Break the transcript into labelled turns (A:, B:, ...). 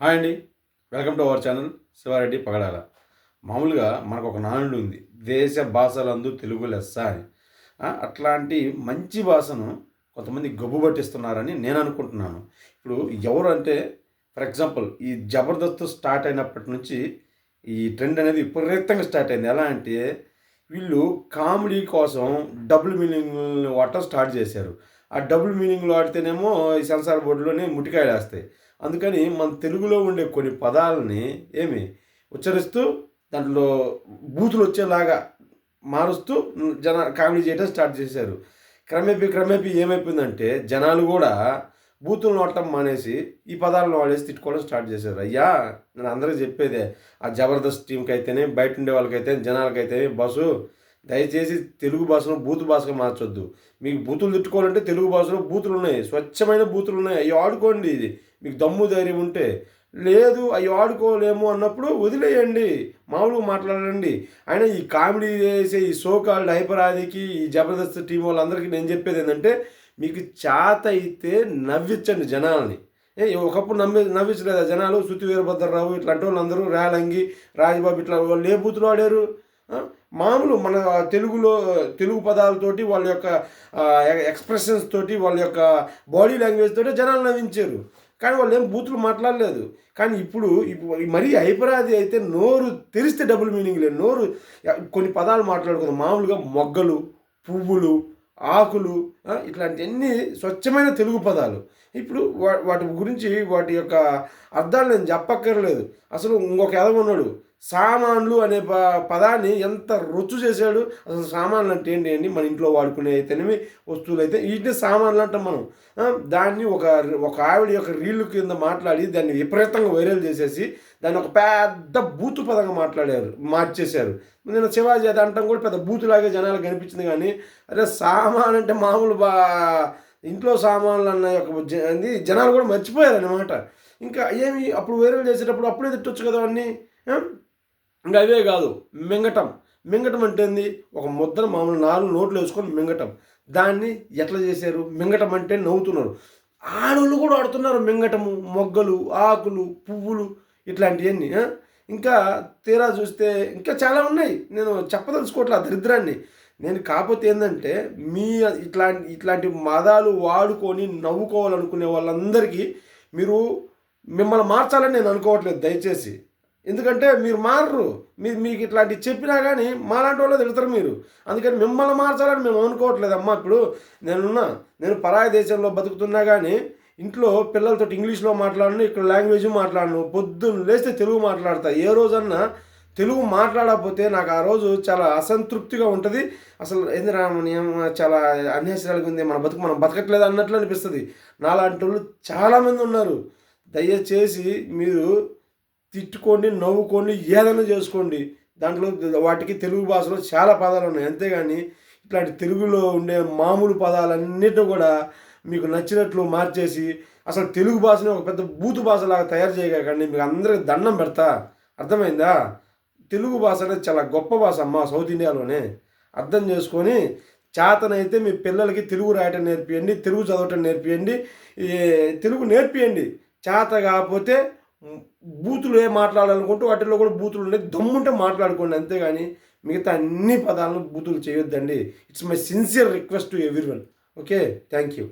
A: Hi అండి. Welcome to our channel Sivareddy Pagadala. మామూలుగా మనకు ఒక నానుడు ఉంది. దేశ భాషలందు తెలుగు లెస్స అని. అట్లాంటి మంచి భాషను కొంతమంది గబ్బు పట్టిస్తున్నారని నేను అనుకుంటున్నాను ఇప్పుడు ఎవరు అంటే ఫర్ ఎగ్జాంపుల్ ఈ జబర్దస్త్ స్టార్ట్ అయినప్పటి నుంచి ఈ ట్రెండ్ అనేది విపరీతంగా స్టార్ట్ అయింది. ఎలా అంటే వీళ్ళు కామెడీ కోసం డబుల్ మీనింగ్ వాడటం స్టార్ట్ చేశారు. ఆ డబుల్ మీనింగ్లు వాడితేనేమో ఈ సెన్సార్ బోర్డులోనే ముటికాయలు వేస్తాయి అందుకని మన తెలుగులో ఉండే కొన్ని పదాలని ఏమి ఉచ్చరిస్తూ దాంట్లో బూతులు వచ్చేలాగా మారుస్తూ జన కామెడీ చేయడం స్టార్ట్ చేశారు. క్రమేపీ క్రమేపీ ఏమైపోయిందంటే జనాలు కూడా బూతులు నోటం మానేసి ఈ పదాలను వాడేసి తిట్టుకోవడం స్టార్ట్ చేశారు. అయ్యా నేను అందరికీ చెప్పేదే ఆ జబర్దస్త్ టీంకి అయితేనే బయట ఉండే వాళ్ళకైతే జనాలకైతే బస్సు దయచేసి తెలుగు భాషను బూతు భాషగా మార్చొద్దు. మీకు బూతులు తిట్టుకోవాలంటే తెలుగు భాషలో బూతులు ఉన్నాయి. స్వచ్ఛమైన బూతులు ఉన్నాయి. అవి ఆడుకోండి ఇది. మీకు దమ్ము ధైర్యం ఉంటే. లేదు అవి ఆడుకోలేము అన్నప్పుడు వదిలేయండి. మామూలుగా మాట్లాడండి. అయినా ఈ కామెడీ చేసే ఈ సోకాల్ హైపరాదికి ఈ జబర్దస్త్ టీం వాళ్ళందరికీ నేను చెప్పేది ఏంటంటే మీకు చేత అయితే నవ్వించండి జనాల్ని. ఏ ఒకప్పుడు నమ్మి నవ్వించలేదా జనాలు? శృతి వీరభద్రరావు ఇట్లాంటి వాళ్ళందరూ రేలంగి రాజబాబు ఇట్లా వాళ్ళు ఏ బూతులు ఆడారు మామూలు మన తెలుగులో తెలుగు పదాలతోటి వాళ్ళ యొక్క ఎక్స్ప్రెషన్స్ తోటి వాళ్ళ యొక్క బాడీ లాంగ్వేజ్ తోటి జనాలు నవ్వించారు. కానీ వాళ్ళు ఏం బూతులు మాట్లాడలేదు. కానీ ఇప్పుడు ఇప్పుడు మరీ హైపరాది అయితే నోరు తెరిస్తే డబుల్ మీనింగ్ లేదు. నోరు కొన్ని పదాలు మాట్లాడుకుందాం. మామూలుగా మొగ్గలు పువ్వులు ఆకులు ఇట్లాంటివన్నీ స్వచ్ఛమైన తెలుగు పదాలు. ఇప్పుడు వా వాటి గురించి వాటి యొక్క అర్థాలు నేను చెప్పక్కర్లేదు. అసలు ఇంకొక ఎదవన్నాడు సామాన్లు అనే ప పదాన్ని ఎంత రొచ్చు చేశాడు అసలు సామాన్లు అంటే ఏంటి అండి మన ఇంట్లో వాడుకునే అయితేనేమి వస్తువులు అయితే వీటిని సామాన్లు అంటాం మనం. దాన్ని ఒక ఒక ఆవిడ యొక్క రీల్ కింద మాట్లాడి దాన్ని విపరీతంగా వైరల్ చేసేసి దాన్ని ఒక పెద్ద బూతు పదంగా మాట్లాడారు మార్చేశారు. నేను శివాజీ అది అంటాం కూడా పెద్ద బూతులాగే జనాలకు కనిపించింది కానీ అదే సామాన్ అంటే మామూలు బా ఇంట్లో సామాన్లు అన్న యొక్క అది జనాలు కూడా మర్చిపోయారు అనమాట ఇంకా ఏమి అప్పుడు వైరల్ చేసేటప్పుడు అప్పుడే తిట్టొచ్చు కదా అన్నీ? ఇంకా అవే కాదు మింగటం. మింగటం అంటే ఏంది? ఒక ముద్ర మామూలు నాలుగు నోట్లు వేసుకొని మింగటం. దాన్ని ఎట్లా చేశారు? మింగటం అంటే నవ్వుతున్నారు. ఆడోళ్ళు కూడా ఆడుతున్నారు మింగటము. మొగ్గలు ఆకులు పువ్వులు ఇట్లాంటివన్నీ ఇంకా తీరా చూస్తే ఇంకా చాలా ఉన్నాయి. నేను చెప్పదలుచుకోవట్లే ఆ దరిద్రాన్ని. నేను కాకపోతే ఏంటంటే మీ ఇట్లాంటి ఇట్లాంటి మదాలు వాడుకొని నవ్వుకోవాలనుకునే వాళ్ళందరికీ మీరు మిమ్మల్ని మార్చాలని నేను అనుకోవట్లేదు. దయచేసి ఎందుకంటే మీరు మారరు. మీరు మీకు ఇట్లాంటివి చెప్పినా కానీ మాలాంటి వాళ్ళు తిడతారు మీరు. అందుకని మిమ్మల్ని మార్చాలని మేము అనుకోవట్లేదు అమ్మ. ఇప్పుడు నేనున్నా నేను పరాయ దేశంలో బతుకుతున్నా కానీ ఇంట్లో పిల్లలతో ఇంగ్లీష్లో మాట్లాడను ఇక్కడ లాంగ్వేజ్ మాట్లాడను పొద్దున్న లేస్తే తెలుగు మాట్లాడతా. ఏ రోజన్నా తెలుగు మాట్లాడకపోతే నాకు ఆ రోజు చాలా అసంతృప్తిగా ఉంటుంది. అసలు ఏంది చాలా అన్యాసరాలుగా ఉంది మన బతుకు మనం బతకట్లేదు అన్నట్లు అనిపిస్తుంది. నాలాంటి వాళ్ళు చాలామంది ఉన్నారు. దయచేసి మీరు తిట్టుకోండి నవ్వుకోండి ఏదైనా చేసుకోండి. దాంట్లో వాటికి తెలుగు భాషలో చాలా పదాలు ఉన్నాయి. అంతేగాని ఇట్లాంటి తెలుగులో ఉండే మామూలు పదాలన్నిటిని కూడా మీకు నచ్చినట్లు మార్చేసి అసలు తెలుగు భాషని ఒక పెద్ద బూతు భాషలాగా తయారు చేయకండి. మీకు అందరికి దండం పెడతా. అర్థమైందా? తెలుగు భాష అనేది చాలా గొప్ప భాష అమ్మ సౌత్ ఇండియాలోనే. అర్థం చేసుకొని చేతనైతే మీ పిల్లలకి తెలుగు రాయటం నేర్పియండి తెలుగు చదవటం నేర్పియండి ఈ తెలుగు నేర్పియండి. చేత కాకపోతే బూతులు ఏ మాట్లాడాలనుకుంటే వాటిల్లో కూడా బూతులు ఉన్నాయి దమ్ముంటే మాట్లాడుకోండి అంతేగాని మిగతా అన్ని పదాలను బూతులు చేయొద్దండి. It's my sincere request to everyone okay thank you